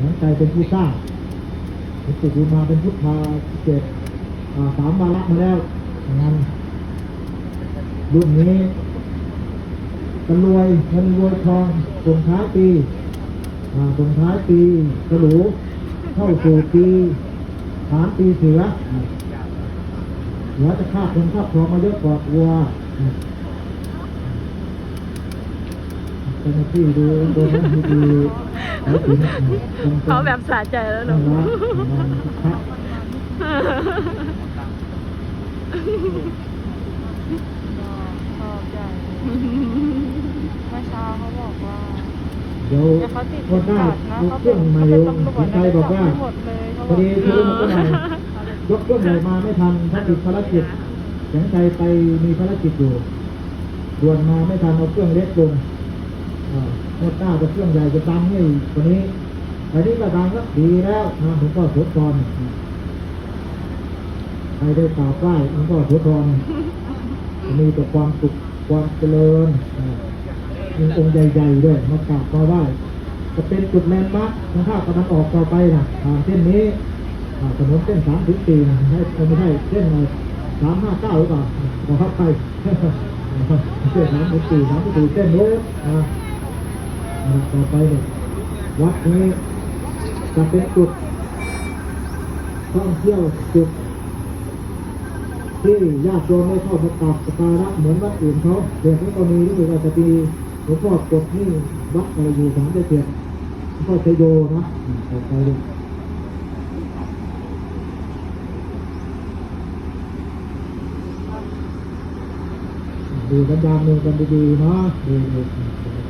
หลวงใจเป็นผู้สร้างหลวงปู่บุญมาเป็นพุทธาเจ็ดอ่าสามวาระมาแล้วงานรุ่นนี้กันรวยเงินรวยทองส่งท้ายปีอ่าส่งท้ายปีกระหลูเข้าสู่ปีฐานปีเสือเสือจะคาบคนคาบครองมาเยอะกว่าวัว เจ้าหน้าที่ดูบนนั้นดีแล้วถึงเขาแบบสะใจแล้วหนูชอบใหญ่เมื่อเช้าเขาบอกว่าเดี๋ยวเขาติดวันหน้านะเขาเครื่องใหม่เป็นตำรวจณใจบอกว่าหมดเลยเขาพอดีช่วยมาเมื่อไหร่ยกเครื่องใหญ่มาไม่ทันถ้านติดภารกิจแสงใจไปมีภารกิจอยู่ด่วนมาไม่ทันเอาเครื่องเล็กลง อ่าเมื่อหน้าจะเครื่องใหญ่จะดังนี่กว่านี้อันนี้ก็ดังก็ดีแล้วนะผมก็สวดกรใครได้กราบไหว้มันก็สวดกรมีแต่ความสุขความเจริญมีองค์ใหญ่ๆด้วยมากราบมาไหว้จะเป็นจุดแลนด์มาร์คทางภาคตะวันออกต่อไปนะผ่านเส้นนี้ถนนเส้นสามถึงสี่นะให้ไม่ใช่เส้นสามห้าเก้าหรือเปล่าขอเข้าไปเส้นสามถึงสี่สามถึงสี่เส้นโน้นนะ อ่าต่อไปเนี่ยวัดนี้จะเป็นจุดท่องเที่ยวจุดที่ญาติโยมไม่เข้ามากราบสัการะเหมือนวัดอื่นเขาเดี๋ยวนี้ก็มีรู้สึกว่าจะมีหลวงพ่อกดนี่วัดอะไรอยู่สามเจ็ดหลวงพ่อชโยนะต่อไปดูดูกันยามเมืองกันดีๆเนาะดูดูดู